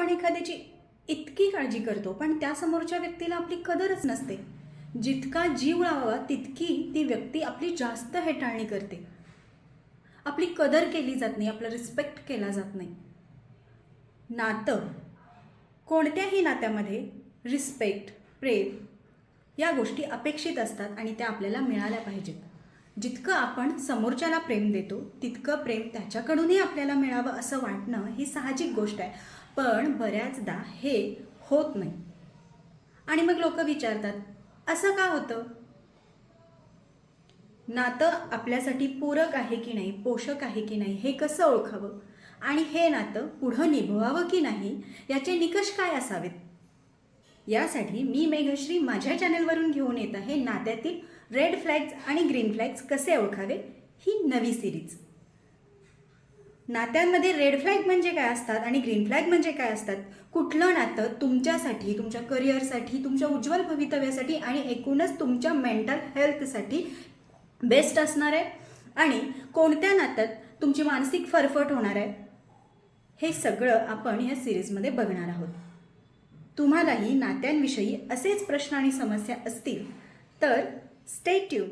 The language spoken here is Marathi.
आपण एखाद्याची इतकी काळजी करतो पण त्या समोरच्या व्यक्तीला आपली कदरच नसते. जितका जीव लावावा तितकी ती व्यक्ती आपली जास्त हेटाळणी करते. आपली कदर केली जात नाही आपला रिस्पेक्ट केला जात नाही. नातं. कोणत्याही नात्यामध्ये रिस्पेक्ट प्रेम या गोष्टी अपेक्षित असतात आणि त्या आपल्याला मिळाल्या पाहिजेत. जितकं आपण समोरच्याला प्रेम देतो तितकं प्रेम त्याच्याकडूनही आपल्याला मिळावं असं वाटणं ही साहजिक गोष्ट आहे. पण बऱ्याचदा हे होत नाही. आणि मग लोक विचारतात असं का होतं? नातं आपल्यासाठी पूरक आहे की नाही पोषक आहे की नाही हे कसं ओळखावं? आणि हे नातं पुढं निभवावं की नाही याचे निकष काय असावेत? यासाठी मी मेघश्री माझ्या चॅनलवरून घेऊन येत आहे नात्यातील रेड फ्लॅग्स आणि ग्रीन फ्लॅग्स कसे ओळखावे ही नवी सिरीज नात्यांमध्ये रेड फ्लॅग म्हणजे काय असतात आणि ग्रीन फ्लॅग म्हणजे काय असतात? कुठलं नातं तुमच्यासाठी तुमच्या करिअरसाठी तुमच्या उज्ज्वल भवितव्यासाठी आणि एकूणच तुमच्या मेंटल हेल्थसाठी बेस्ट असणार आहे? आणि कोणत्या नात्यात तुमची मानसिक फरफट होणार आहे? हे सगळं आपण या सिरीजमध्ये बघणार आहोत. तुम्हालाही नात्यांविषयी असेच प्रश्न आणि समस्या असतील तर स्टे ट्यून